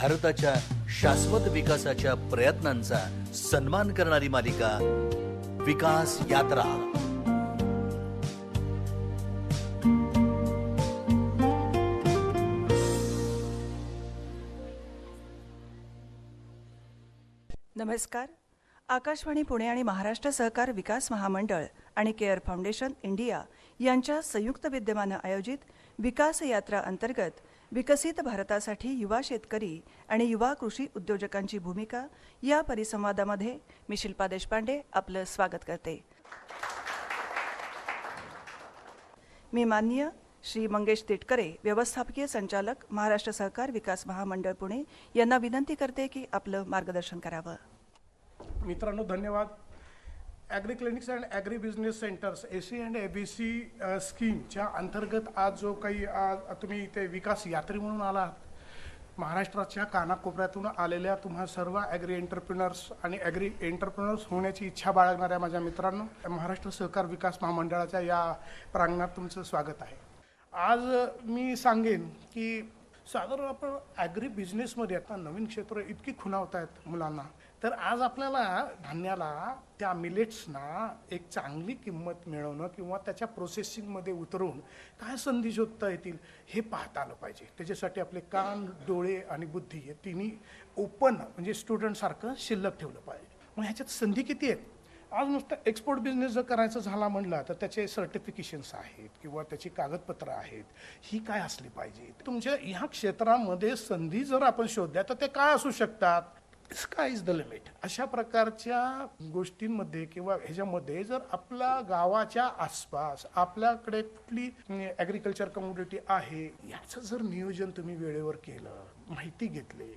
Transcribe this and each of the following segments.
भारताच्या शाश्वत विकासाच्या प्रयत्नांचा सन्मान करणारी मालिका विकास यात्रा. नमस्कार. आकाशवाणी पुणे आणि महाराष्ट्र सहकार विकास महामंडळ आणि केअर फाउंडेशन इंडिया यांच्या संयुक्त विद्यमानं आयोजित विकास यात्रा अंतर्गत विकसित भारतासाठी युवा शेतकरी आणि युवा कृषी उद्योजकांची भूमिका या परिसंवादामध्ये मी शिल्पा देशपांडे आपलं स्वागत करते. मी माननीय श्री मंगेश तिटकरे व्यवस्थापकीय संचालक महाराष्ट्र सहकार विकास महामंडळ पुणे यांना विनंती करते की आपलं मार्गदर्शन करावं. मित्रांनो धन्यवाद. Agri clinics and agri business centres A C and A B C स्कीमच्या अंतर्गत आज जो काही आज तुम्ही इथे विकास यात्री म्हणून आलात महाराष्ट्राच्या कानाकोपऱ्यातून आलेल्या तुम्हा सर्व ॲग्री एंटरप्रिनर्स आणि ॲग्री एंटरप्रिनर्स होण्याची इच्छा बाळगणाऱ्या माझ्या मित्रांनो महाराष्ट्र सहकार विकास महामंडळाच्या या प्रांगणात तुमचं स्वागत आहे. आज मी सांगेन की साधारण आपण ॲग्री बिझनेसमध्ये आता नवीन क्षेत्र इतकी खुणावत आहेत मुलांना. तर आज आपल्याला धान्याला त्या मिलेट्सना एक चांगली किंमत मिळवणं किंवा त्याच्या प्रोसेसिंगमध्ये उतरून काय संधी शोधता येतील हे पाहता आलं पाहिजे. त्याच्यासाठी आपले कान डोळे आणि बुद्धी हे तिन्ही ओपन म्हणजे स्टुडंटसारखं शिल्लक ठेवलं पाहिजे. मग ह्याच्यात संधी किती आहेत? आज नुसतं एक्सपोर्ट बिझनेस जर करायचा झाला म्हणला तर त्याचे सर्टिफिकेशन्स आहेत किंवा त्याची कागदपत्रं आहेत ही काय असली पाहिजे तुमच्या ह्या क्षेत्रामध्ये संधी जर आपण शोधल्या तर ते काय असू शकतात? स्काय इज द लिमिट अशा प्रकारच्या गोष्टींमध्ये किंवा ह्याच्यामध्ये जर आपल्या गावाच्या आसपास आपल्याकडे कुठली ॲग्रिकल्चर कम्युनिटी आहे याचं जर नियोजन तुम्ही वेळेवर केलं माहिती घेतली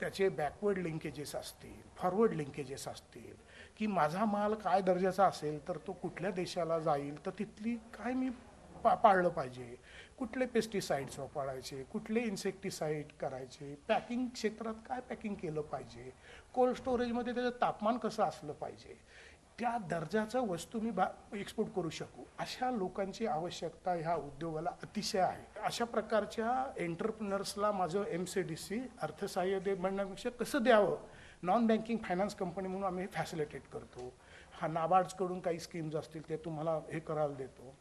त्याचे बॅकवर्ड लिंकेजेस असतील फॉरवर्ड लिंकेजेस असतील की माझा माल काय दर्जाचा असेल तर तो कुठल्या देशाला जाईल तर तिथली काय मी पा पाळलं पाहिजे कुठले पेस्टिसाईड्स वापरायचे कुठले इन्सेक्टिसाईड करायचे पॅकिंग क्षेत्रात काय पॅकिंग केलं पाहिजे कोल्ड स्टोरेजमध्ये त्याचं तापमान कसं असलं पाहिजे त्या दर्जाचं वस्तू मी बा एक्सपोर्ट करू शकू. अशा लोकांची आवश्यकता ह्या उद्योगाला अतिशय आहे. अशा प्रकारच्या एंटरप्रिनर्सला माझं एम सी डी सी अर्थसहाय्य दे म्हणण्यापेक्षा कसं द्यावं? नॉन बँकिंग फायनान्स कंपनी म्हणून आम्ही फॅसिलिटेट करतो. हा नाबार्ड्सकडून काही स्कीम्स असतील ते तुम्हाला हे करायला देतो.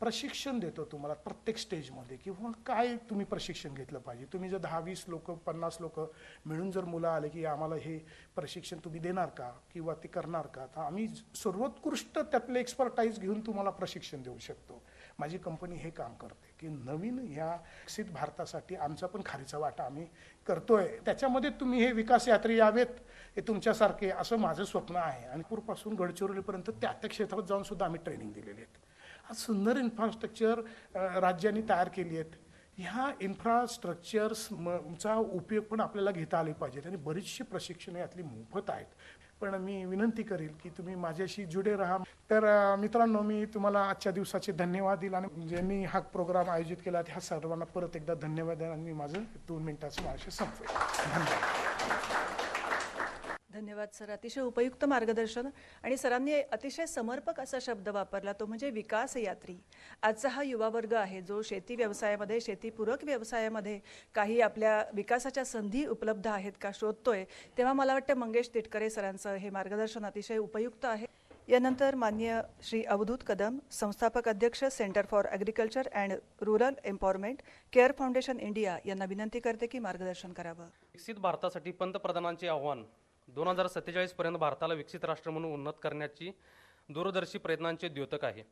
प्रशिक्षण देतो तुम्हाला प्रत्येक स्टेजमध्ये किंवा हो, काय तुम्ही प्रशिक्षण घेतलं पाहिजे? तुम्ही जर दहा वीस लोक पन्नास लोक मिळून जर मुलं आले की आम्हाला हे प्रशिक्षण तुम्ही देणार का? किंवा ते करणार का? तर आम्ही सर्वोत्कृष्ट त्यातले एक्सपर्टाईज घेऊन तुम्हाला प्रशिक्षण देऊ शकतो. माझी कंपनी हे काम करते की नवीन ह्या विकसित भारतासाठी आमचा पण खारीचा वाटा आम्ही करतोय. त्याच्यामध्ये तुम्ही हे विकास यात्रे यावेत हे तुमच्यासारखे असं माझं स्वप्न आहे. आणि पूरपासून गडचिरोलीपर्यंत त्या त्या क्षेत्रात जाऊन सुद्धा आम्ही ट्रेनिंग दिलेली आहेत. आज सुंदर इन्फ्रास्ट्रक्चर राज्यांनी तयार केली आहेत. ह्या इन्फ्रास्ट्रक्चर्सचा उपयोग पण आपल्याला घेता आले पाहिजेत आणि बरीचशी प्रशिक्षणं यातली मोफत आहेत. पण मी विनंती करेल की तुम्ही माझ्याशी जुडे राहा. तर मित्रांनो मी तुम्हाला आजच्या दिवसाचे धन्यवाद दिला आणि ज्यांनी हा प्रोग्राम आयोजित केला ह्या सर्वांना परत एकदा धन्यवाद द्या आणि मी माझं दोन मिनिटाचं माझ्याशी संपवेल धन्यवाद. धन्यवाद सर. अतिशय उपयुक्त मार्गदर्शन आणि सरांनी अतिशय समर्पक असा शब्द वापरला तो म्हणजे विकास यात्री आजचा हा युवा वर्ग आहे जो शेती व्यवसायामध्ये शेतीपूरक व्यवसायामध्ये काही आपल्या विकासाच्या संधी उपलब्ध आहेत का शोधतोय तेव्हा मला वाटतं मंगेश तिटकरे सरांचं हे मार्गदर्शन अतिशय उपयुक्त आहे. यानंतर मान्य श्री अवधूत कदम संस्थापक अध्यक्ष centre for agriculture and rural empowerment care foundation India यांना विनंती करते की मार्गदर्शन करावं. विकसित भारतासाठी पंतप्रधानांचे आव्हान दोन हजार सत्तेचाळीसपर्यंत भारताला विकसित राष्ट्र म्हणून उन्नत करण्याची दूरदर्शी प्रयत्नांचे द्योतक आहे.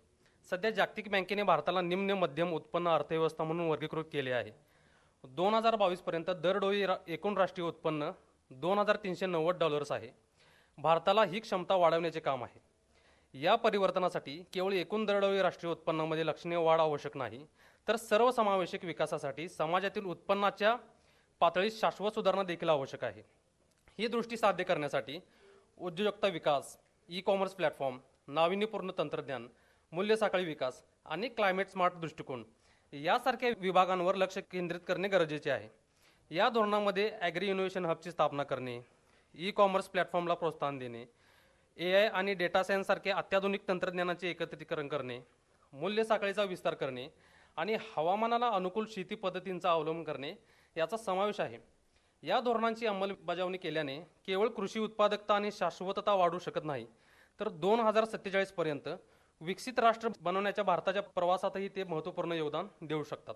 सध्या जागतिक बँकेने भारताला निम्न मध्यम उत्पन्न अर्थव्यवस्था म्हणून वर्गीकृत केले आहे. दोन हजार बावीसपर्यंत दरडोई रा एकूण राष्ट्रीय उत्पन्न दोन हजार तीनशे नव्वद डॉलर्स आहे. भारताला ही क्षमता वाढवण्याचे काम आहे. या परिवर्तनासाठी केवळ एकूण दरडोई राष्ट्रीय उत्पन्नामध्ये लक्षणीय वाढ आवश्यक नाही तर सर्वसमावेशक विकासासाठी समाजातील उत्पन्नाच्या पातळीत शाश्वत सुधारणा देखील आवश्यक आहे. ही दृष्टी साध्य करण्यासाठी उद्योजकता विकास ई कॉमर्स प्लॅटफॉर्म नाविन्यपूर्ण तंत्रज्ञान मूल्य साखळी विकास आणि क्लायमेट स्मार्ट दृष्टिकोन यासारख्या विभागांवर लक्ष केंद्रित करणे गरजेचे आहे. या धोरणामध्ये ॲग्री इनोव्हेशन हबची स्थापना करणे ई कॉमर्स प्लॅटफॉर्मला प्रोत्साहन देणे ए आय आणि डेटा सायन्ससारखे अत्याधुनिक तंत्रज्ञानाचे एकत्रीकरण करणे मूल्य साखळीचा विस्तार करणे आणि हवामानाला अनुकूल शेती पद्धतींचा अवलंब करणे याचा समावेश आहे. या धोरणांची अंमलबजावणी केल्याने केवळ कृषी उत्पादकता आणि शाश्वतता वाढू शकत नाही तर दोन हजार सत्तेचाळीसपर्यंत विकसित राष्ट्र बनवण्याच्या भारताच्या प्रवासातही ते महत्त्वपूर्ण योगदान देऊ शकतात.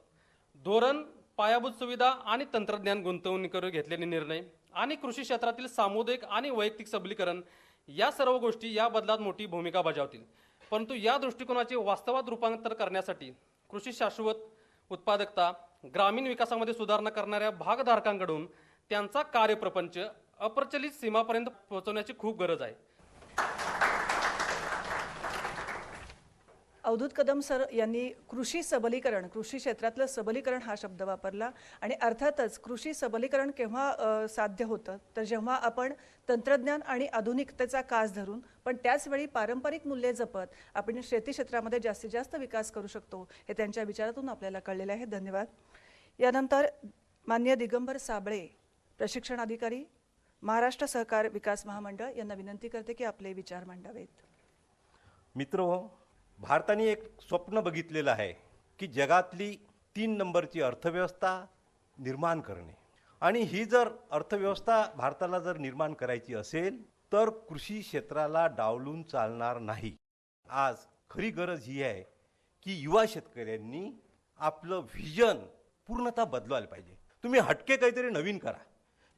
धोरण पायाभूत सुविधा आणि तंत्रज्ञान गुंतवणुकीवर घेतलेले निर्णय आणि कृषी क्षेत्रातील सामुदायिक आणि वैयक्तिक सबलीकरण या सर्व गोष्टी या बदलात मोठी भूमिका बजावतील. परंतु या दृष्टिकोनाचे वास्तवात रूपांतर करण्यासाठी कृषी शाश्वत उत्पादकता ग्रामीण विकासामध्ये सुधारणा करणाऱ्या भागधारकांकडून त्यांचा कार्यप्रपंच अप्रचलित सीमापर्यंत पोहोचवण्याची खूप गरज आहे. अवधूत कदम सर यांनी कृषी सबलीकरण कृषी क्षेत्रातलं सबलीकरण हा शब्द वापरला आणि अर्थातच कृषी सबलीकरण केव्हा साध्य होतं? तर जेव्हा आपण तंत्रज्ञान आणि आधुनिकतेचा कास धरून पण त्याचवेळी पारंपरिक मूल्ये जपत आपण शेती क्षेत्रामध्ये जास्तीत जास्त विकास करू शकतो हे त्यांच्या विचारातून आपल्याला कळलेलं आहे. धन्यवाद. यानंतर मान्य दिगंबर साबळे प्रशिक्षण अधिकारी महाराष्ट्र सहकार विकास महामंडळ यांना विनंती करते की आपले विचार मांडावेत. मित्र भारताने एक स्वप्न बघितलेलं आहे की जगातली तीन नंबरची अर्थव्यवस्था निर्माण करणे. आणि ही जर अर्थव्यवस्था भारताला जर निर्माण करायची असेल तर कृषी क्षेत्राला डावलून चालणार नाही. आज खरी गरज ही आहे की युवा शेतकऱ्यांनी आपलं व्हिजन पूर्णतः बदलवायला पाहिजे. तुम्ही हटके काहीतरी नवीन करा.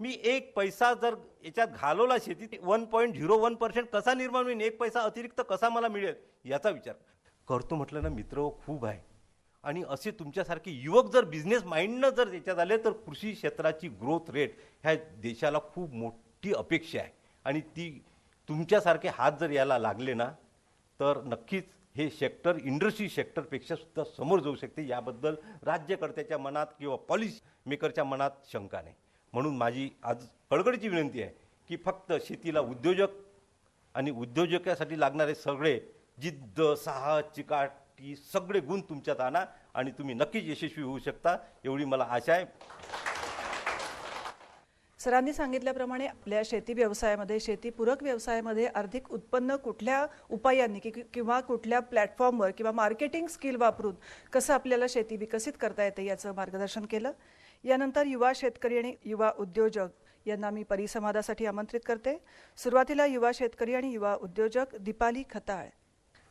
मी एक पैसा जर याच्यात घालवला शेतीत one point zero one percent कसा निर्माण होईल एक पैसा अतिरिक्त कसा मला मिळेल याचा विचार. करतो म्हटलं ना मित्र खूप आहे. आणि असे तुमच्यासारखे युवक जर बिझनेस माइंडनं जर याच्यात आले तर कृषी क्षेत्राची ग्रोथ रेट ह्या देशाला खूप मोठी अपेक्षा आहे. आणि ती तुमच्यासारखे हात जर याला लागले ना तर नक्कीच हे सेक्टर इंडस्ट्री सेक्टरपेक्षा सुद्धा समोर जाऊ शकते. याबद्दल राज्यकर्त्याच्या मनात किंवा पॉलिसी मेकरच्या मनात शंका नाही. म्हणून माझी आज कळकळीची विनंती आहे की फक्त शेतीला उद्योजक आणि उद्योजकासाठी लागणारे सगळे जिद्द साहस चिकाटी सगळे गुण तुमच्यात आणा आणि तुम्ही नक्कीच यशस्वी होऊ शकता एवढी मला आशा आहे. सरांनी सांगितल्याप्रमाणे आपल्या शेती व्यवसायामध्ये शेतीपूरक व्यवसायामध्ये आर्थिक उत्पन्न कुठल्या उपायांनी कि किंवा कुठल्या प्लॅटफॉर्मवर किंवा मार्केटिंग स्किल वापरून कसं आपल्याला शेती विकसित करता येते याचं मार्गदर्शन केलं. यानंतर युवा शेतकरी आणि युवा उद्योजक यांना मी परिसंवादासाठी आमंत्रित करते. सुरुवातीला युवा शेतकरी आणि युवा उद्योजक दीपाली खताळ.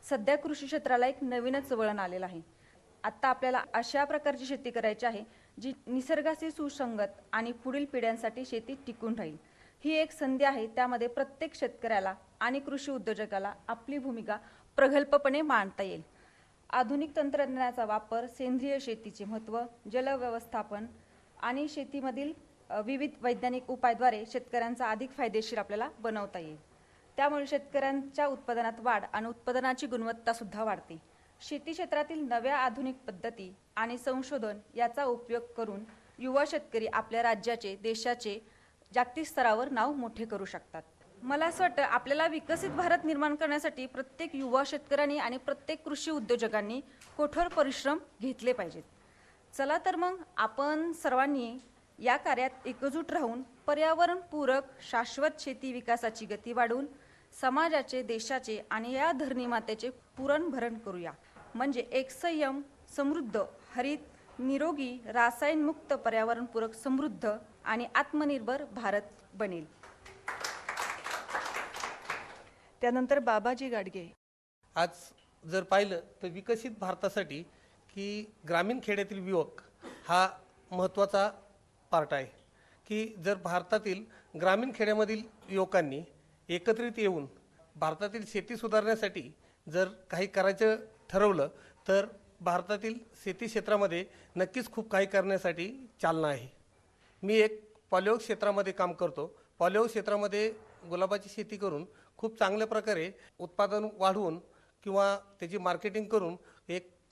सध्या कृषी क्षेत्राला एक नवीनच वळण आलेलं आहे. आत्ता आपल्याला अशा प्रकारची शेती करायची आहे जी निसर्गाशी सुसंगत आणि पुढील पिढ्यांसाठी शेती टिकून राहील. ही एक संधी आहे त्यामध्ये प्रत्येक शेतकऱ्याला आणि कृषी उद्योजकाला आपली भूमिका प्रगल्भपणे मांडता येईल. आधुनिक तंत्रज्ञानाचा वापर सेंद्रिय शेतीचे महत्त्व जलव्यवस्थापन आणि शेतीमधील विविध वैज्ञानिक उपायद्वारे शेतकऱ्यांचा अधिक फायदेशीर आपल्याला बनवता येईल. त्यामुळे शेतकऱ्यांच्या उत्पादनात वाढ आणि उत्पादनाची गुणवत्ता सुद्धा वाढते. शेती क्षेत्रातील नव्या आधुनिक पद्धती आणि संशोधन याचा उपयोग करून युवा शेतकरी आपल्या राज्याचे देशाचे जागतिक स्तरावर नाव मोठे करू शकतात. मला असं वाटतं आपल्याला विकसित भारत निर्माण करण्यासाठी प्रत्येक युवा शेतकऱ्यांनी आणि प्रत्येक कृषी उद्योजकांनी कठोर परिश्रम घेतले पाहिजेत. चला तर मग आपण सर्वांनी या कार्यात एकजूट राहून पर्यावरणपूरक शाश्वत शेती विकासाची गती वाढवून समाजाचे देशाचे आणि या धरणी मातेचे पुरणभरण करूया. म्हणजे एक संयम समृद्ध हरित निरोगी रासायनमुक्त पर्यावरणपूरक समृद्ध आणि आत्मनिर्भर भारत बनेल. त्यानंतर बाबाजी गाडगे. आज जर पाहिलं तर विकसित भारतासाठी की ग्रामीण खेड्यातील युवक हा महत्त्वाचा पार्ट आहे. की जर भारतातील ग्रामीण खेड्यामधील युवकांनी एकत्रित येऊन भारतातील शेती सुधारण्यासाठी जर काही करायचं ठरवलं तर भारतातील शेती क्षेत्रामध्ये नक्कीच खूप काही करण्यासाठी चालना आहे. मी एक पॉलिओ क्षेत्रामध्ये काम करतो. पॉलिओ क्षेत्रामध्ये गुलाबाची शेती करून खूप चांगल्या प्रकारे उत्पादन वाढवून किंवा त्याची मार्केटिंग करून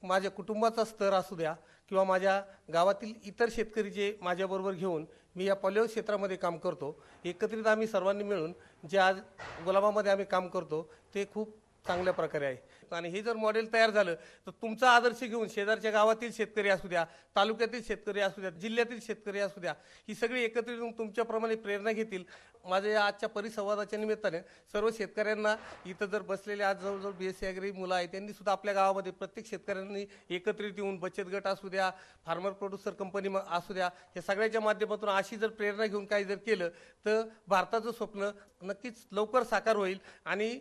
माझ्या कुटुंबाचा स्तर असू द्या किंवा माझ्या गावातील इतर शेतकरी जे माझ्याबरोबर घेऊन मी या पॉलिओ क्षेत्रामध्ये काम करतो एकत्रित आम्ही सर्वांनी मिळून जे आज गुलाबामध्ये आम्ही काम करतो ते खूप चांगल्या प्रकारे आहे. आणि हे जर मॉडेल तयार झालं तर तुमचा आदर्श घेऊन शेजारच्या गावातील शेतकरी असू द्या तालुक्यातील शेतकरी असू द्या जिल्ह्यातील शेतकरी असू द्या ही सगळी एकत्रित येऊन तुमच्याप्रमाणे प्रेरणा घेतील. माझ्या या आजच्या परिसंवादाच्या निमित्ताने सर्व शेतकऱ्यांना इथं जर बसलेले आज जवळजवळ बी एस सी अग्री मुलं आहेत त्यांनी सुद्धा आपल्या गावामध्ये प्रत्येक शेतकऱ्यांनी एकत्रित येऊन बचत गट असू द्या फार्मर प्रोड्युसर कंपनी असू द्या या सगळ्याच्या माध्यमातून अशी जर प्रेरणा घेऊन काही जर केलं तर भारताचं स्वप्न नक्कीच लवकर साकार होईल. आणि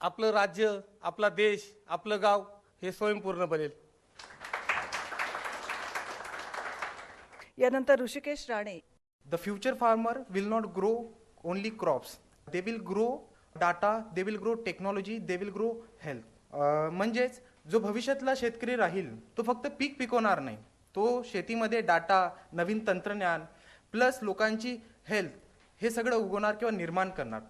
आपलं राज्य आपला देश आपलं गाव हे स्वयंपूर्ण बनेल यानंतर Hrishikesh Rane The future farmer will not grow only crops. They will grow data, they will grow technology, they will grow health. अं, म्हणजेच जो भविष्यातला शेतकरी राहील तो फक्त पीक पिकवणार नाही तो शेतीमध्ये डाटा नवीन तंत्रज्ञान प्लस लोकांची हेल्थ हे सगळं उगवणार किंवा निर्माण करणार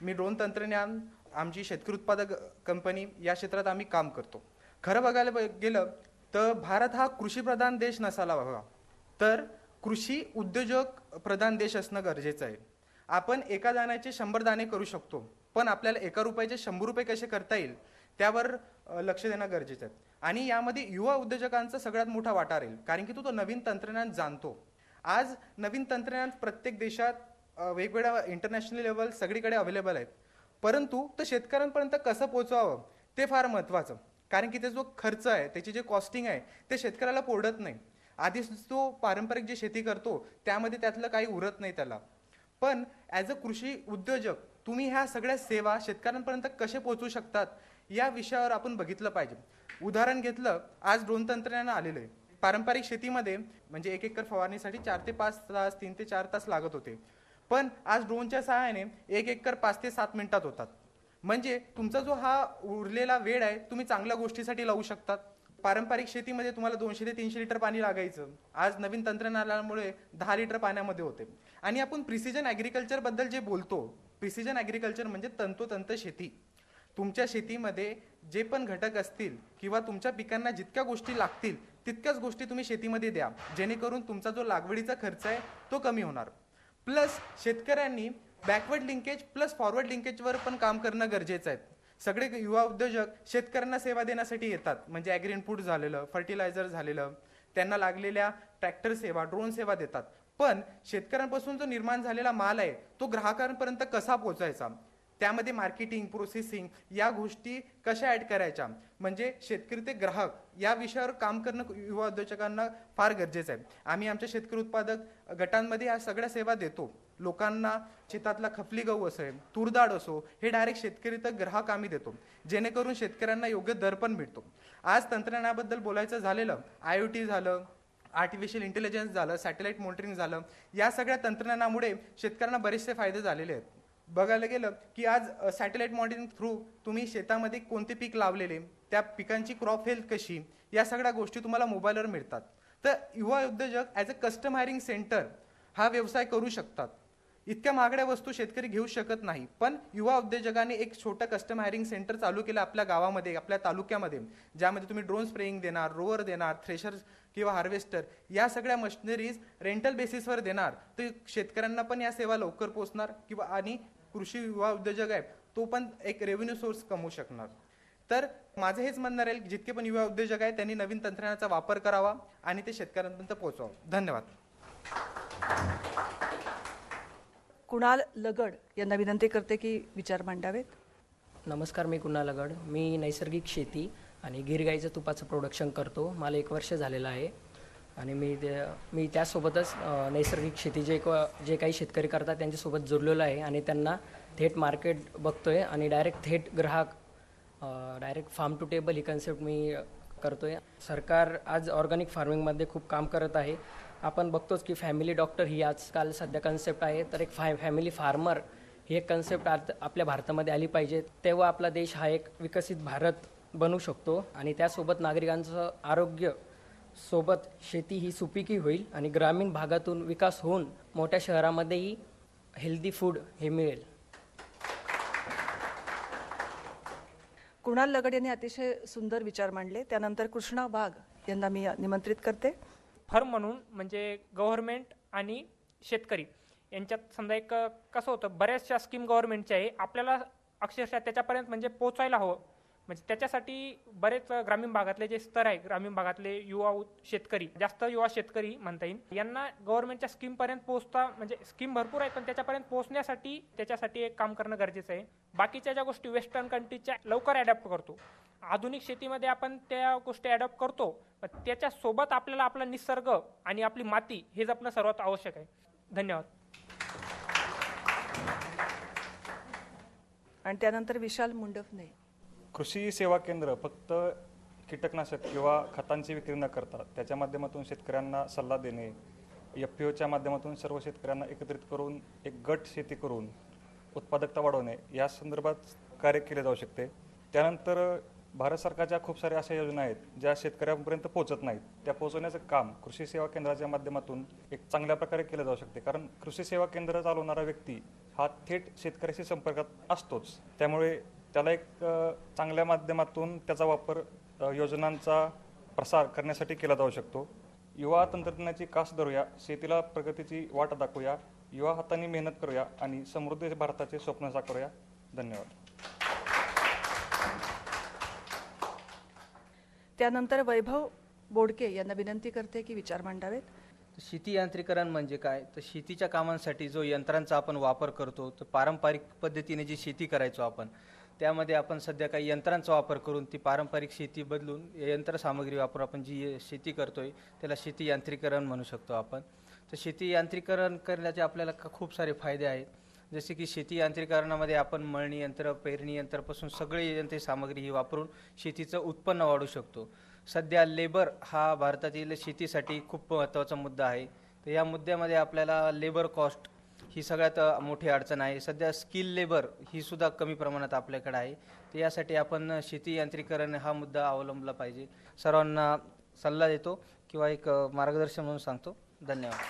मी ड्रोन तंत्रज्ञान आमची शेतकरी उत्पादक कंपनी या क्षेत्रात आम्ही काम करतो. खरं बघायला ब- गेलं तर भारत हा कृषीप्रधान देश नसायला हवा तर कृषी उद्योजक प्रधान देश असणं गरजेचं आहे. आपण एका दाण्याचे शंभर दाणे करू शकतो पण आपल्याला एका रुपयाचे शंभर रुपये कसे करता येईल त्यावर लक्ष देणं गरजेचं आहे. आणि यामध्ये युवा उद्योजकांचा सगळ्यात मोठा वाटा राहील कारण की तो तो नवीन तंत्रज्ञान जाणतो. आज नवीन तंत्रज्ञान प्रत्येक देशात वेगवेगळ्या इंटरनॅशनल लेवल सगळीकडे अवेलेबल आहेत. परंतु तो शेतकऱ्यांपर्यंत कसं पोहोचवावं ते फार महत्त्वाचं कारण की ते जो खर्च आहे त्याची जे कॉस्टिंग आहे ते शेतकऱ्याला पोडत नाही. आधीच तो पारंपरिक जी शेती करतो त्यामध्ये त्यातलं काही उरत नाही त्याला. पण ॲज अ कृषी उद्योजक तुम्ही ह्या सगळ्या सेवा शेतकऱ्यांपर्यंत कसे पोहोचू शकतात या विषयावर आपण बघितलं पाहिजे. उदाहरण घेतलं आज ड्रोन तंत्रज्ञान आलेलं आहे. पारंपरिक शेतीमध्ये म्हणजे एक एकर फवारणीसाठी चार ते पाच तास तीन ते चार तास लागत होते. पण आज ड्रोनच्या सहाय्याने एक एकर पाच ते सात मिनिटात होतात. म्हणजे तुमचा जो हा उरलेला वेळ आहे तुम्ही चांगल्या गोष्टीसाठी लावू शकतात. पारंपरिक शेतीमध्ये तुम्हाला दोनशे ते तीनशे लिटर पाणी लागायचं. आज नवीन तंत्रज्ञानामुळे दहा लिटर पाण्यामध्ये होते. आणि आपण प्रिसिजन ॲग्रिकल्चरबद्दल जे बोलतो प्रिसिजन ॲग्रिकल्चर म्हणजे तंतोतंत शेती. तुमच्या शेतीमध्ये जे पण घटक असतील किंवा तुमच्या पिकांना जितक्या गोष्टी लागतील तितक्याच गोष्टी तुम्ही शेतीमध्ये द्या. जेणेकरून तुमचा जो लागवडीचा खर्च आहे तो कमी होणार. प्लस शेतकऱ्यांनी बॅकवर्ड लिंकेज प्लस फॉरवर्ड लिंकेजवर पण काम करणं गरजेचं आहे. सगळे युवा उद्योजक शेतकऱ्यांना सेवा देण्यासाठी येतात. म्हणजे ॲग्री इनपुट झालेलं फर्टिलायझर झालेलं त्यांना लागलेल्या ट्रॅक्टर सेवा ड्रोन सेवा देतात. पण शेतकऱ्यांपासून जो निर्माण झालेला माल आहे तो ग्राहकांपर्यंत कसा पोहोचायचा? त्यामध्ये मार्केटिंग प्रोसेसिंग या गोष्टी कशा ॲड करायच्या? म्हणजे शेतकरी ते ग्राहक. या विषयावर काम करणं युवा उद्योजकांना फार गरजेचं आहे. आम्ही आमच्या शेतकरी उत्पादक गटांमध्ये या सगळ्या सेवा देतो. लोकांना शेतातला खपली गहू असेल तुरडाळ असो हे डायरेक्ट शेतकरी तर ग्राहक आम्ही देतो. जेणेकरून शेतकऱ्यांना योग्य दर पण मिळतो. आज तंत्रज्ञानाबद्दल बोलायचं झालेलं आय ओ टी झालं आर्टिफिशियल इंटेलिजन्स झालं सॅटेलाईट मॉनिटरिंग झालं या सगळ्या तंत्रज्ञानामुळे शेतकऱ्यांना बरेचसे फायदे झालेले आहेत. बघायला गेलं की आज सॅटेलाईट मॉनिटरिंग थ्रू तुम्ही शेतामध्ये कोणते पीक लावलेले त्या पिकांची क्रॉप हेल्थ कशी या सगळ्या गोष्टी तुम्हाला मोबाईलवर मिळतात. तर युवा उद्योजक as a custom hiring centre हा व्यवसाय करू शकतात. इतक्या महागड्या वस्तू शेतकरी घेऊ शकत नाही पण युवा उद्योजकांनी एक छोटं कस्टम हायरिंग सेंटर चालू केलं आपल्या गावामध्ये आपल्या तालुक्यामध्ये ज्यामध्ये तुम्ही ड्रोन स्प्रेइंग देणार रोवर देणार थ्रेशर किंवा हार्वेस्टर या सगळ्या मशिनरीज रेंटल बेसिसवर देणार. तर शेतकऱ्यांना पण या सेवा लवकर पोहोचणार किंवा आणि कृषी युवा उद्योजक आहे तो पण एक रेव्हेन्यू सोर्स कमवू शकणार. तर माझं हेच म्हणणार आहे की जितके पण युवा उद्योजक आहेत त्यांनी नवीन तंत्रज्ञानाचा वापर करावा आणि ते शेतकऱ्यांपर्यंत पोहोचवावं धन्यवाद. कुणाल लगड यांना विनंती करते की विचार मांडावेत. नमस्कार मी कुणाल लगड. मी नैसर्गिक शेती आणि गिरगाईचं तुपाचं प्रोडक्शन करतो. मला एक वर्ष झालेलं आहे. आणि मी ते मी त्यासोबतच नैसर्गिक शेती जे क- जे काही शेतकरी करतात त्यांच्यासोबत जुळलेलो आहे आणि त्यांना थेट मार्केट बघतो आहे आणि डायरेक्ट थेट ग्राहक डायरेक्ट फार्म टू टेबल ही कन्सेप्ट मी करतो आहे सरकार आज ऑर्गॅनिक फार्मिंगमध्ये खूप काम करत आहे. आपण बघतोच की फॅमिली डॉक्टर ही आजकाल सध्या कन्सेप्ट आहे. तर एक फाय फॅमिली फार्मर ही एक कन्सेप्ट आज आपल्या भारतामध्ये आली पाहिजे. तेव्हा आपला देश हा एक विकसित भारत बनू शकतो आणि त्यासोबत नागरिकांचं आरोग्य सोबत शेती ही सुपीकी होईल आणि ग्रामीण भागातून विकास होऊन मोठ्या शहरामध्येही हेल्दी फूड हे मिळेल. कुणाल लगड यांनी अतिशय सुंदर विचार मांडले. त्यानंतर कृष्णा वाघ यांना मी निमंत्रित करते. फर्म म्हणून म्हणजे गव्हर्नमेंट आणि शेतकरी यांच्यात समजा एक कसं होतं बऱ्याचशा स्कीम गव्हर्नमेंटच्या आहे. आपल्याला अक्षरशः त्याच्यापर्यंत म्हणजे पोचायला हवं. म्हणजे त्याच्यासाठी बरेच ग्रामीण भागातले जे स्तर आहे ग्रामीण भागातले युवा शेतकरी जास्त युवा शेतकरी म्हणता येईल यांना गव्हर्नमेंटच्या स्कीमपर्यंत पोहोचता म्हणजे स्कीम भरपूर आहे पण त्याच्यापर्यंत पोहोचण्यासाठी त्याच्यासाठी एक काम करणं गरजेचं आहे. बाकीच्या ज्या गोष्टी वेस्टर्न कंट्रीच्या लवकर अडॅप्ट करतो. आधुनिक शेतीमध्ये आपण त्या गोष्टी अडॉप्ट करतो पण त्याच्यासोबत आपल्याला आपला निसर्ग आणि आपली माती हे जपणं सर्वात आवश्यक आहे. धन्यवाद. आणि त्यानंतर विशाल मुंडफने. कृषी सेवा केंद्र फक्त कीटकनाशक किंवा खतांची विक्री न करता त्याच्या माध्यमातून शेतकऱ्यांना सल्ला देणे एफ पी ओच्या माध्यमातून सर्व शेतकऱ्यांना एकत्रित करून एक गट शेती करून उत्पादकता वाढवणे या संदर्भात कार्य केले जाऊ शकते. त्यानंतर भारत सरकारच्या खूप साऱ्या अशा योजना आहेत ज्या शेतकऱ्यांपर्यंत पोहोचत नाहीत. त्या पोहोचवण्याचं काम कृषी सेवा केंद्राच्या माध्यमातून एक चांगल्या प्रकारे केलं जाऊ शकते. कारण कृषी सेवा केंद्र चालवणारा व्यक्ती हा थेट शेतकऱ्याशी संपर्कात असतोच. त्यामुळे त्याला एक चांगल्या माध्यमातून त्याचा वापर योजनांचा प्रसार करण्यासाठी केला जाऊ शकतो. युवा तंत्रज्ञानाची कास धरूया शेतीला प्रगतीची वाट दाखवूया युवा हाताने मेहनत करूया आणि समृद्ध भारताचे स्वप्न साकारूया. धन्यवाद. त्यानंतर वैभव बोडके यांना विनंती करते की विचार मांडावेत. शेती यांत्रिकरण म्हणजे काय? तर शेतीच्या कामांसाठी जो यंत्रांचा आपण वापर करतो तर पारंपरिक पद्धतीने जी शेती करायचो आपण त्यामध्ये आपण सध्या काही यंत्रांचा वापर करून ती पारंपरिक शेती बदलून यंत्रसामग्री वापरून आपण जी शेती करतोय त्याला शेती यांत्रिकरण म्हणू शकतो आपण. तर शेती यांत्रिकरण करण्याचे आपल्याला खूप सारे फायदे आहेत. जसे की शेती यांत्रिकरणामध्ये आपण मळणी यंत्र पेरणी यंत्रापासून सगळी यंत्र सामग्री ही वापरून शेतीचं उत्पन्न वाढू शकतो. सध्या लेबर हा भारतातील शेतीसाठी खूप महत्त्वाचा मुद्दा आहे. तर या मुद्द्यामध्ये आपल्याला लेबर कॉस्ट ही सगळ्यात मोठी अडचण आहे. सध्या स्किल लेबर ही सुद्धा कमी प्रमाणात आपल्याकडे आहे. तर यासाठी आपण शेती यांत्रिकरण हा मुद्दा अवलंबला पाहिजे. सर्वांना सल्ला देतो किंवा एक मार्गदर्शन म्हणून सांगतो. धन्यवाद.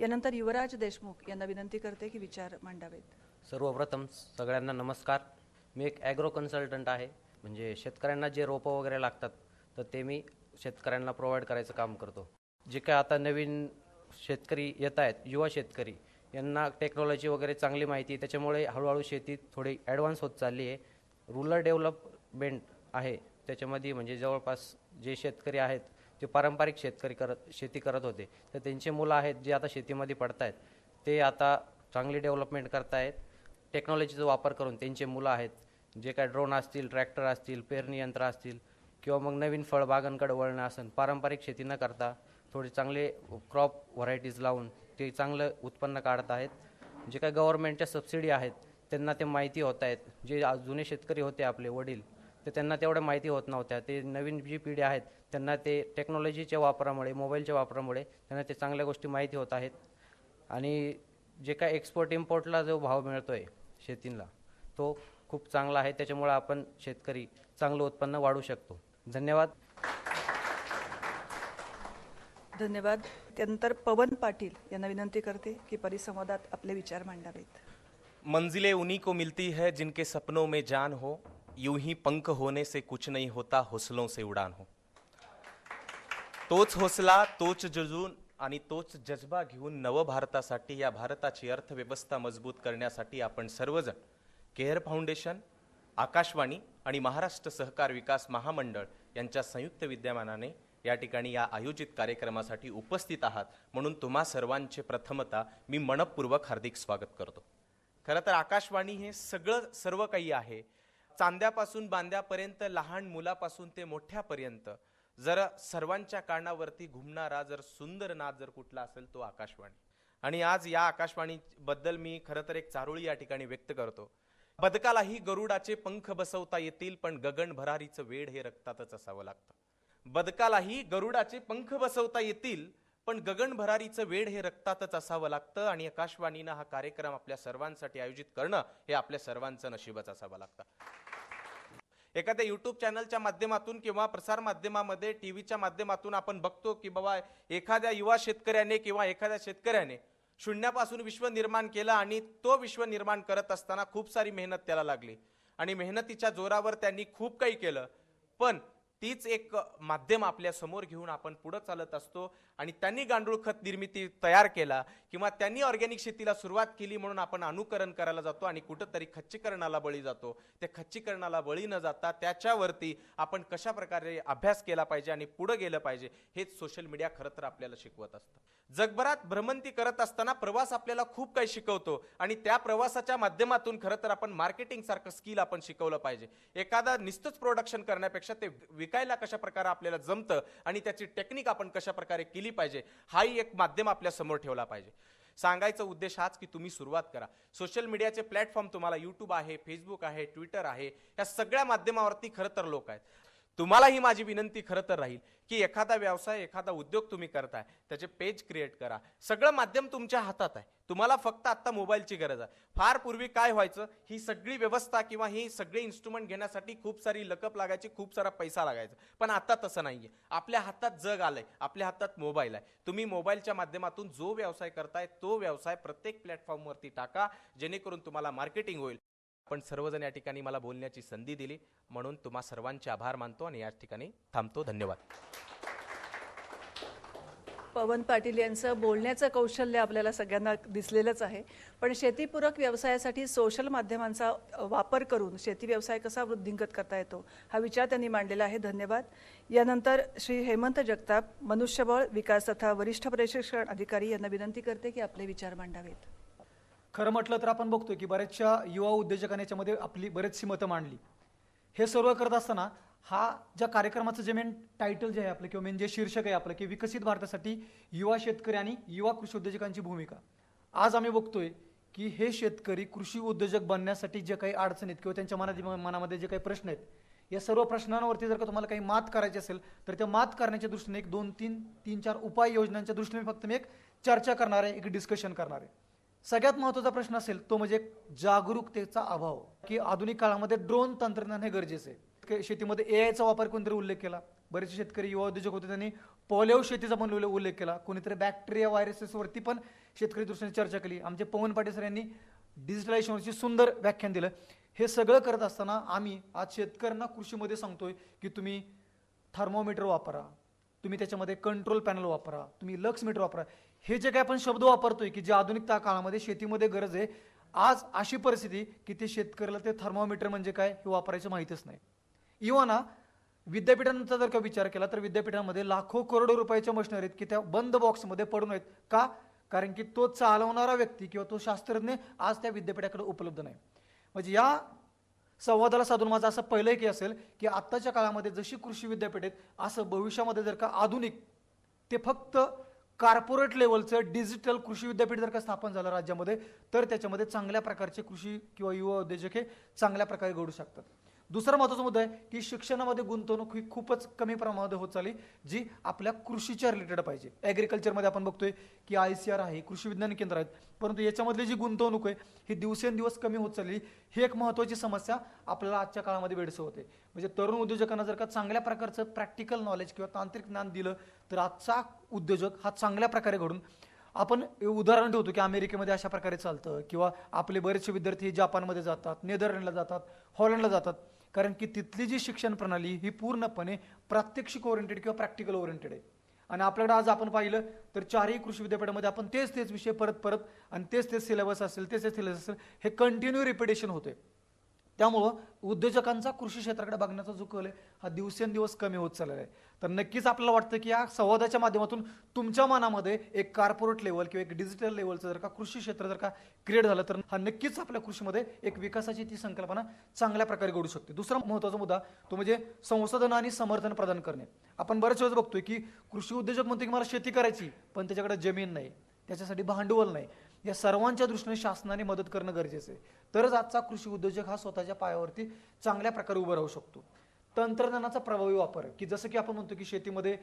यानंतर युवराज देशमुख यांना विनंती करते की विचार मांडावेत. सर्वप्रथम सगळ्यांना नमस्कार. मी एक ॲग्रो कन्सल्टंट आहे. म्हणजे शेतकऱ्यांना जे रोपं वगैरे लागतात तर ते मी शेतकऱ्यांना प्रोव्हाइड करायचं काम करतो. जे काय आता नवीन शेतकरी येत आहेत युवा शेतकरी यांना टेक्नॉलॉजी वगैरे चांगली माहिती आहे. त्याच्यामुळे हळूहळू शेती थोडी ॲडव्हान्स होत चालली आहे. रुरल डेव्हलपमेंट आहे. त्याच्यामध्ये म्हणजे जवळपास जे शेतकरी आहेत ते पारंपरिक शेतकरी करत शेती करत होते तर त्यांचे मुलं आहेत जे आता शेतीमध्ये पडत आहेत ते आता चांगली डेव्हलपमेंट करतायत. टेक्नॉलॉजीचा वापर करून त्यांचे मुलं आहेत. जे काय ड्रोन असतील ट्रॅक्टर असतील पेरणी यंत्र असतील किंवा मग नवीन फळबागांकडे वळणं असेल पारंपरिक शेती न करता थोडे चांगले क्रॉप व्हरायटीज लावून ते चांगलं उत्पन्न काढत आहेत. जे काही गव्हर्नमेंटच्या सबसिडी आहेत त्यांना ते माहिती होत आहेत. जे आज जुने शेतकरी होते आपले वडील तर त्यांना तेवढ्या माहिती होत नव्हत्या. ते नवीन जी पिढी आहेत त्यांना ते टेक्नॉलॉजीच्या वापरामुळे मोबाईलच्या वापरामुळे त्यांना ते चांगल्या गोष्टी माहिती होत आहेत. आणि जे काय एक्सपोर्ट इम्पोर्टला जो भाव मिळतो आहे शेतीला तो खूप चांगला आहे. त्याच्यामुळे आपण शेतकरी चांगलं उत्पन्न वाढू शकतो. धन्यवाद. धन्यवाद. त्यानंतर पवन पाटील यांना विनंती करते की परिसंवादात आपले विचार मांडावेत. मंजिलें उन्हीं को मिलती है जिनके सपनों में जान हो यूं ही पंख होने से कुछ नहीं होता हौसलों से उड़ान हो। तोच हौसला तोच जजून आणि तोच जज्बा घेऊन नवभारतासाठी या भारताची अर्थव्यवस्था मजबूत करण्यासाठी आपण सर्वजण केअर फाउंडेशन आकाशवाणी आणि महाराष्ट्र सहकार विकास महामंडळ यांच्या संयुक्त विद्यमानाने या ठिकाणी या आयोजित कार्यक्रमासाठी उपस्थित आहात. म्हणून तुम्हा सर्वांचे प्रथमता मी मनपूर्वक हार्दिक स्वागत करतो. खरं तर आकाशवाणी हे सगळं सर्व काही आहे. चांद्यापासून बांद्यापर्यंत लहान मुलापासून ते मोठ्यापर्यंत जर सर्वांच्या कानावरती घुमणारा जर सुंदर नाद जर कुठला असेल तो आकाशवाणी. आणि आज या आकाशवाणी बद्दल मी खरं तर एक चारोळी या ठिकाणी व्यक्त करतो. बदकालाही गरुडाचे पंख बसवता येतील पण गगन भरारीचं वेड हे रक्तातच असावं लागतं. बदकालाही गरुडाचे पंख बसवता येतील पण गगन भरारीचं वेड हे रक्तातच असावं लागतं आणि आकाशवाणीनं हा कार्यक्रम आपल्या सर्वांसाठी आयोजित करणं हे आपल्या सर्वांचं नशीबच असावं लागतं. एखाद्या युट्यूब चॅनलच्या माध्यमातून किंवा प्रसार माध्यमामध्ये टीव्हीच्या माध्यमातून आपण बघतो की बाबा एखाद्या युवा शेतकऱ्याने किंवा एखाद्या शेतकऱ्याने शून्यापासून विश्व निर्माण केलं आणि तो विश्व निर्माण करत असताना खूप सारी मेहनत त्याला लागली. आणि मेहनतीच्या जोरावर त्यांनी खूप काही केलं. पण तीच एक माध्यम आपल्यासमोर घेऊन आपण पुढं चालत असतो आणि त्यांनी गांडूळ खत निर्मिती तयार केला किंवा त्यांनी ऑर्गॅनिक शेतीला सुरुवात केली म्हणून आपण अनुकरण करायला जातो आणि कुठंतरी खच्चीकरणाला बळी जातो. त्या खच्चीकरणाला बळी न जाता त्याच्यावरती आपण कशा प्रकारे अभ्यास केला पाहिजे आणि पुढं गेलं पाहिजे हेच सोशल मीडिया खरं तर आपल्याला शिकवत असतं. जगभरात भ्रमंती करत असताना प्रवास आपल्याला खूप काही शिकवतो आणि त्या प्रवासाच्या माध्यमातून खरं तर आपण मार्केटिंग सारखं स्किल आपण शिकवलं पाहिजे. एखादा निस्तच प्रोडक्शन करण्यापेक्षा ते विकायला कशा प्रकारे आपल्याला जमतं आणि त्याची टेक्निक आपण कशा प्रकारे केली पाहिजे हाही एक माध्यम आपल्यासमोर ठेवला पाहिजे. सांगायचा उद्देश हाच की तुम्ही सुरुवात करा. सोशल मीडियाचे प्लॅटफॉर्म तुम्हाला यूट्यूब आहे फेसबुक आहे ट्विटर आहे या सगळ्या माध्यमावरती खरं तर लोक आहेत. तुम्हाला ही माझी विनंती खरं तर राहील की एखादा व्यवसाय एखादा उद्योग तुम्ही करताय त्याचे पेज क्रिएट करा. सगळं माध्यम तुमच्या हातात आहे. तुम्हाला फक्त आता मोबाईलची गरज आहे. फार पूर्वी काय व्हायचं ही सगळी व्यवस्था किंवा ही सगळे इन्स्ट्रुमेंट घेण्यासाठी खूप सारी लकप लागायची खूप सारा पैसा लागायचा. पण आता तसं नाहीये. आपल्या हातात जग आलंय आपल्या हातात मोबाईल आहे. तुम्ही मोबाईलच्या माध्यमातून जो व्यवसाय करताय तो व्यवसाय प्रत्येक प्लॅटफॉर्मवरती टाका जेणेकरून तुम्हाला मार्केटिंग होईल. आपण सर्वजण या ठिकाणी मला बोलण्याची संधी दिली. म्हणून तुम्हा सर्वांचे आभार मानतो आणि या ठिकाणी थांबतो. धन्यवाद. पवन पाटील यांचं बोलण्याचं कौशल्य आपल्याला सगळ्यांना दिसलेलंच आहे. पण शेतीपूरक व्यवसायासाठी सोशल माध्यमांचा वापर करून शेती व्यवसाय कसा वृद्धिंगत करता येतो हा विचार त्यांनी मांडलेला आहे. धन्यवाद. यानंतर श्री हेमंत जगताप मनुष्यबळ विकास तथा वरिष्ठ प्रशिक्षण अधिकारी यांना विनंती करते की आपले विचार मांडावेत. खरं म्हटलं तर आपण बघतोय की बऱ्याचशा युवा उद्योजकांनी याच्यामध्ये आपली बरेचशी मतं मांडली. हे सर्व करत असताना हा ज्या कार्यक्रमाचं जे मेन टायटल जे आहे आपलं किंवा मेन जे शीर्षक आहे आपलं की विकसित भारतासाठी युवा शेतकरी आणि युवा कृषी उद्योजकांची भूमिका. आज आम्ही बघतोय की हे शेतकरी कृषी उद्योजक बनण्यासाठी जे काही अडचणी आहेत किंवा त्यांच्या मनात मनामध्ये जे काही प्रश्न आहेत या सर्व प्रश्नांवरती जर का तुम्हाला काही मात करायची असेल तर त्या मात करण्याच्या दृष्टीने एक दोन तीन तीन चार उपाय योजनांच्या दृष्टीने फक्त मी एक चर्चा करणार आहे एक डिस्कशन करणार आहे. सगळ्यात महत्त्वाचा प्रश्न असेल तो म्हणजे जागरूकतेचा अभाव की आधुनिक काळामध्ये ड्रोन तंत्रज्ञान हे गरजेचं आहे. शेतीमध्ये ए आयचा वापर कोणीतरी उल्लेख केला. बरेचसे शेतकरी युवा उद्योजक होते त्यांनी पोलिओ शेतीचा पण उल्ले- उल्लेख केला. कोणीतरी बॅक्टेरिया व्हायरसेसवरती पण शेतकरी दृष्टीने चर्चा केली. आमचे पवन पाटील सर यांनी डिजिटलायझेशनवरची सुंदर व्याख्यान दिलं. हे सगळं करत असताना आम्ही आज शेतकऱ्यांना कृषीमध्ये सांगतोय की तुम्ही थर्मोमीटर वापरा तुम्ही त्याच्यामध्ये कंट्रोल पॅनल वापरा तुम्ही लक्स मीटर वापरा. हे जे काही आपण शब्द वापरतोय की जे आधुनिकता काळामध्ये शेतीमध्ये गरज आहे आज अशी परिस्थिती की ते शेतकऱ्याला ते थर्मोमीटर म्हणजे काय हे वापरायचं माहितीच नाही. इव्हा ना विद्यापीठांचा जर का विचार केला तर विद्यापीठामध्ये लाखो करोडो रुपयाच्या मशिनरी आहेत की त्या बंद बॉक्समध्ये पडून आहेत. का? कारण की तो चालवणारा व्यक्ती किंवा तो शास्त्रज्ञ आज त्या विद्यापीठाकडे उपलब्ध नाही. म्हणजे या संवादाला साधून माझं असं पहिलं की असेल की आत्ताच्या काळामध्ये जशी कृषी विद्यापीठ आहेत असं भविष्यामध्ये जर का आधुनिक ते फक्त कार्पोरेट लेवलचं डिजिटल कृषी विद्यापीठ जर का स्थापन झालं राज्यामध्ये तर त्याच्यामध्ये चांगल्या प्रकारचे कृषी किंवा युवा उद्योजक हे चांगल्या प्रकारे घडू शकतात. दुसरा महत्त्वाचा मुद्दा आहे की शिक्षणामध्ये गुंतवणूक ही खूपच कमी प्रमाणामध्ये होत चालली जी आपल्या कृषीच्या रिलेटेड पाहिजे. ॲग्रिकल्चरमध्ये आपण बघतोय की आय सी आर आहे कृषी विज्ञान केंद्र आहेत परंतु याच्यामधली जी गुंतवणूक आहे ही दिवसेंदिवस कमी होत चालली. ही एक महत्त्वाची समस्या आपल्याला आजच्या काळामध्ये भेडसवते म्हणजे तरुण उद्योजकांना जर का चांगल्या प्रकारचं प्रॅक्टिकल नॉलेज किंवा तांत्रिक ज्ञान दिलं तर आजचा उद्योजक हा चांगल्या प्रकारे घडून आपण उदाहरण ठेवतो की अमेरिकेमध्ये अशा प्रकारे चालतं किंवा आपले बरेचसे विद्यार्थी जापानमध्ये जातात नेदरलँडला जातात हॉलंडला जातात. कारण की तिथली जी शिक्षण प्रणाली ही पूर्णपणे प्रात्यक्षिक ओरिएंटेड किंवा प्रॅक्टिकल ओरिएंटेड आहे. आणि आपल्याकडे आज आपण पाहिलं तर चारही कृषी विद्यापीठामध्ये आपण तेच तेच विषय परत परत आणि तेच तेच सिलेबस असेल तेच तेच सिलेबस असेल हे कंटिन्यू रिपिटेशन होते त्यामुळं उद्योजकांचा कृषी क्षेत्राकडे बघण्याचा जो कल आहे हा दिवसेंदिवस कमी होत चाललेला आहे. तर नक्कीच आपल्याला वाटतं की या संवादाच्या माध्यमातून तुमच्या मनामध्ये एक कार्पोरेट लेवल किंवा एक डिजिटल लेवलचं जर का कृषी क्षेत्र जर का क्रिएट झालं तर हा नक्कीच आपल्या कृषीमध्ये एक विकासाची ती संकल्पना चांगल्या प्रकारे घडू शकते. दुसरा महत्त्वाचा मुद्दा तो म्हणजे संशोधन आणि समर्थन प्रदान करणे. आपण बऱ्याच वेळेस बघतोय की कृषी उद्योजक म्हणतो की मला शेती करायची पण त्याच्याकडे जमीन नाही. त्याच्यासाठी भांडवल नाही. या सर्वांच्या दृष्टीने शासनाने मदत करणं गरजेचं आहे. तरच आजचा कृषी उद्योजक हा स्वतःच्या पायावरती चांगल्या प्रकारे उभं राहू शकतो. तंत्रज्ञानाचा प्रभावी वापर की जसं की आपण म्हणतो की शेतीमध्ये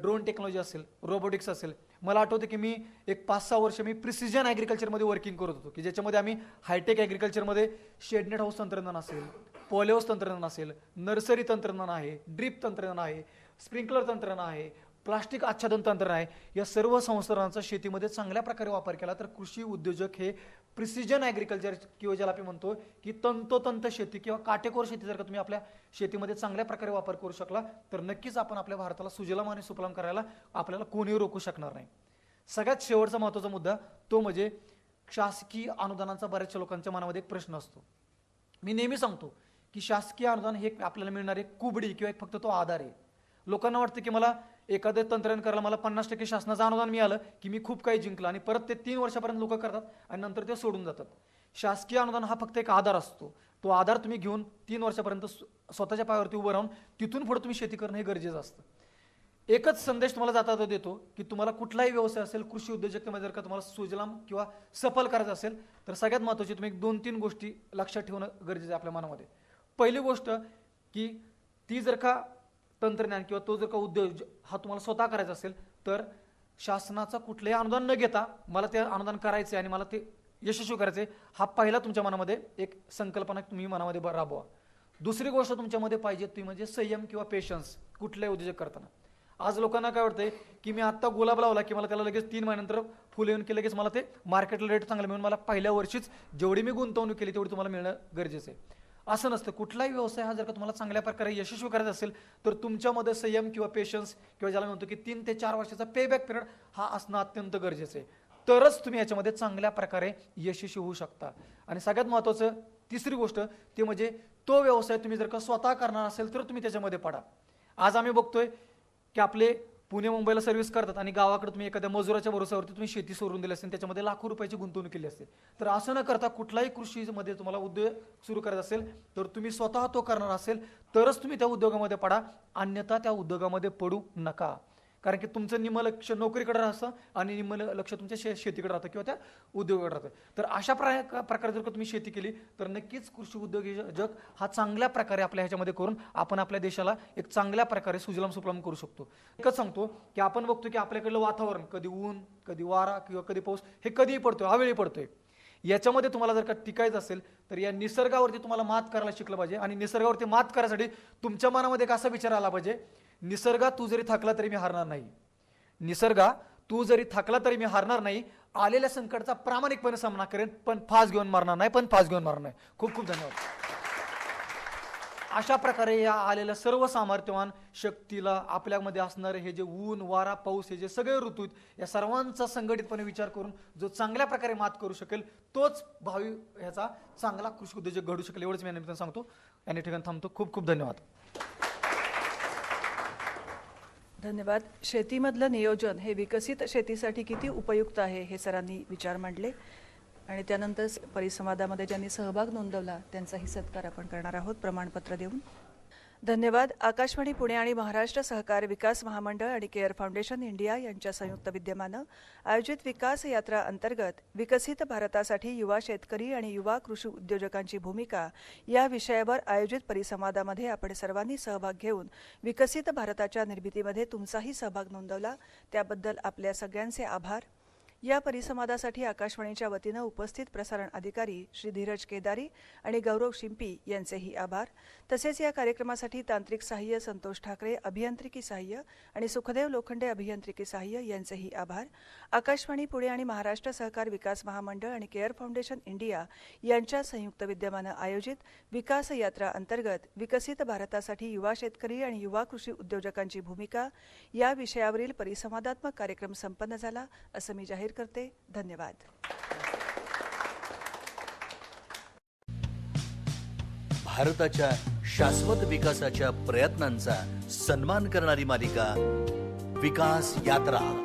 ड्रोन टेक्नॉलॉजी असेल रोबोटिक्स असेल मला आठवतं की मी एक पाच सहा वर्ष मी प्रिसिजन ॲग्रिकल्चरमध्ये वर्किंग करत होतो. की ज्याच्यामध्ये आम्ही हायटेक ॲग्रिकल्चरमध्ये शेडनेट हाऊस तंत्रज्ञान असेल पॉलिओस तंत्रज्ञान असेल नर्सरी तंत्रज्ञान आहे ड्रीप तंत्रज्ञान आहे स्प्रिंकलर तंत्रज्ञान आहे प्लास्टिक आच्छादन तंत्र आहे या सर्व संसाधनांचा शेतीमध्ये चांगल्या प्रकारे वापर केला. तर कृषी उद्योजक हे प्रिसिजन ॲग्रिकल्चर किंवा ज्याला आपण म्हणतो की तंतोतंत शेती किंवा काटेकोर शेती जर का तुम्ही आपल्या शेतीमध्ये चांगल्या प्रकारे वापर करू शकला तर नक्कीच आपण आपल्या भारताला सुजलाम आणि सुफलाम करायला आपल्याला कोणीही रोखू शकणार नाही. सगळ्यात शेवटचा महत्त्वाचा मुद्दा तो म्हणजे शासकीय अनुदानाचा बऱ्याचशा लोकांच्या मनामध्ये एक प्रश्न असतो. मी नेहमी सांगतो की शासकीय अनुदान हे आपल्याला मिळणारे कुबडी किंवा एक फक्त तो आधार आहे. लोकांना वाटतं की मला एखादं तंत्रज्ञान करायला मला पन्नास टक्के शासनाचं अनुदान मिळालं की मी खूप काही जिंकलं आणि परत ते तीन वर्षापर्यंत लोक करतात आणि नंतर ते सोडून जातात. शासकीय अनुदान हा फक्त एक आधार असतो. तो आधार तुम्ही घेऊन तीन वर्षापर्यंत स्वतःच्या पायावरती उभं राहून तिथून पुढे तुम्ही शेती करणं हे गरजेचं असतं. एकच संदेश तुम्हाला जाता देतो की तुम्हाला कुठलाही व्यवसाय असेल कृषी उद्योजकतेमध्ये जर का तुम्हाला सुजलाम किंवा सफल करायचं असेल तर सगळ्यात महत्त्वाची तुम्ही एक दोन तीन गोष्टी लक्षात ठेवणं गरजेचं आहे आपल्या मनामध्ये. पहिली गोष्ट की ती जर का तंत्रज्ञान किंवा तो जर का उद्योग हा तुम्हाला स्वतः करायचा असेल तर शासनाचा कुठलंही अनुदान न घेता मला ते अनुदान करायचं आहे आणि मला ते यशस्वी करायचं आहे हा पहिला तुमच्या मनामध्ये एक संकल्पना तुम्ही मनामध्ये राबवा. दुसरी गोष्ट तुमच्यामध्ये पाहिजे ती म्हणजे संयम किंवा पेशन्स कुठल्याही उद्योजक करताना. आज लोकांना काय वाटतंय की मी आत्ता गुलाब लावला की मला त्याला लगेच तीन महिन्यानंतर फुलं येऊन की लगेच मला ते मार्केटला रेट चांगला मिळून मला पहिल्या वर्षीच जेवढी मी गुंतवणूक केली तेवढी तुम्हाला मिळणं गरजेचं आहे. असं नसतं. कुठलाही व्यवसाय हा जर का तुम्हाला चांगल्या प्रकारे यशस्वी करायचा असेल तर तुमच्यामध्ये संयम किंवा पेशन्स किंवा ज्याला म्हणतो की तीन ते चार वर्षाचा पेबॅक पिरियड हा असणं अत्यंत गरजेचं आहे. तरच तुम्ही याच्यामध्ये चांगल्या प्रकारे यशस्वी होऊ शकता. आणि सगळ्यात महत्त्वाचं तिसरी गोष्ट ती म्हणजे तो व्यवसाय तुम्ही जर का स्वतः करणार असेल तर तुम्ही त्याच्यामध्ये पडा. आज आम्ही बघतोय की आपले पुणे मुंबईला सर्व्हिस करतात आणि गावाकडे तुम्ही एखाद्या मजुराच्या भरोसावरती तुम्ही शेती सोडून दिली असेल त्याच्यामध्ये लाखो रुपयाची गुंतवणूक केली असते. तर असं न करता कुठलाही कृषीमध्ये तुम्हाला उद्योग सुरू करायचा असेल तर तुम्ही स्वतः तो करणार असेल तरच तुम्ही त्या उद्योगामध्ये पडा. अन्यथा त्या उद्योगामध्ये पडू नका. कारण की तुमचं निम्म लक्ष नोकरीकडे राहतं आणि निम्म लक्ष तुमच्या शे शेतीकडे राहतं किंवा त्या उद्योगाकडे राहतं. तर अशा प्रा प्रकारे जर का तुम्ही शेती केली तर नक्कीच कृषी उद्योजक हा चांगल्या प्रकारे आपल्या ह्याच्यामध्ये करून आपण आपल्या देशाला एक चांगल्या प्रकारे सुजलाम सुफलाम करू शकतो. एकच सांगतो की आपण बघतो की आपल्याकडलं वातावरण कधी ऊन कधी वारा किंवा कधी पाऊस हे कधीही पडतोय अवेळी पडतोय. याच्यामध्ये तुम्हाला जर का टिकायचं असेल तर या निसर्गावरती तुम्हाला मात करायला शिकलं पाहिजे आणि निसर्गावरती मात करायसाठी तुमच्या मनामध्ये एक असा विचार आला पाहिजे निसर्गा तू जरी थकला तरी मी हारणार नाही. निसर्गा तू जरी थकला तरी मी हारणार नाही. आलेल्या संकटाचा प्रामाणिकपणे सामना करेन पण फास घेऊन मारणार नाही पण फास घेऊन मारणार नाही. खूप खूप धन्यवाद. अशा प्रकारे या आलेल्या सर्व सामर्थ्यवान शक्तीला आपल्यामध्ये असणारे हे जे ऊन वारा पाऊस हे जे सगळे ऋतू आहेत या सर्वांचा संघटितपणे विचार करून जो चांगल्या प्रकारे मात करू शकेल तोच भावी ह्याचा चांगला कृषी उद्योजक घडू शकेल एवढंच मी निमित्तानं सांगतो. या ठिकाणी थांबतो. खूप खूप धन्यवाद. धन्यवाद. शेतीमधलं नियोजन हे विकसित शेतीसाठी किती उपयुक्त आहे हे सरांनी विचार मांडले. आणि त्यानंतर परिसंवादामध्ये ज्यांनी सहभाग नोंदवला त्यांचाही सत्कार आपण करणार आहोत. प्रमाणपत्र देऊन. धन्यवाद. आकाशवाणी पुणे आणि महाराष्ट्र सहकार विकास महामंडळ आणि केअर फाउंडेशन इंडिया यांच्या संयुक्त विद्यमानं आयोजित विकास यात्रा अंतर्गत विकसित भारतासाठी युवा शेतकरी आणि युवा कृषी उद्योजकांची भूमिका या विषयावर आयोजित परिसंवादामध्ये आपण सर्वांनी सहभाग घेऊन विकसित भारताच्या निर्मितीमध्ये तुमचाही सहभाग नोंदवला. त्याबद्दल आपल्या सगळ्यांचे आभार. या परिसंवादासाठी आकाशवाणीच्या वतीनं उपस्थित प्रसारण अधिकारी श्री धीरज केदारी आणि गौरव शिंपी यांचेही आभार. तसेच या कार्यक्रमासाठी तांत्रिक सहाय्य संतोष ठाकरे अभियांत्रिकी सहाय्य आणि सुखदेव लोखंडे अभियांत्रिकी सहाय्य यांचेही आभार. आकाशवाणी पुणे आणि महाराष्ट्र सहकार विकास महामंडळ आणि केअर फाउंडेशन इंडिया यांच्या संयुक्त विद्यमानं आयोजित विकास यात्रा अंतर्गत विकसित भारतासाठी युवा शेतकरी आणि युवा कृषी उद्योजकांची भूमिका या विषयावरील परिसंवादात्मक कार्यक्रम संपन्न झाला असं मी जाहीर करते. धन्यवाद. भारताच्या शाश्वत विकासाच्या प्रयत्नांचा सन्मान करणारी मालिका विकास यात्रा.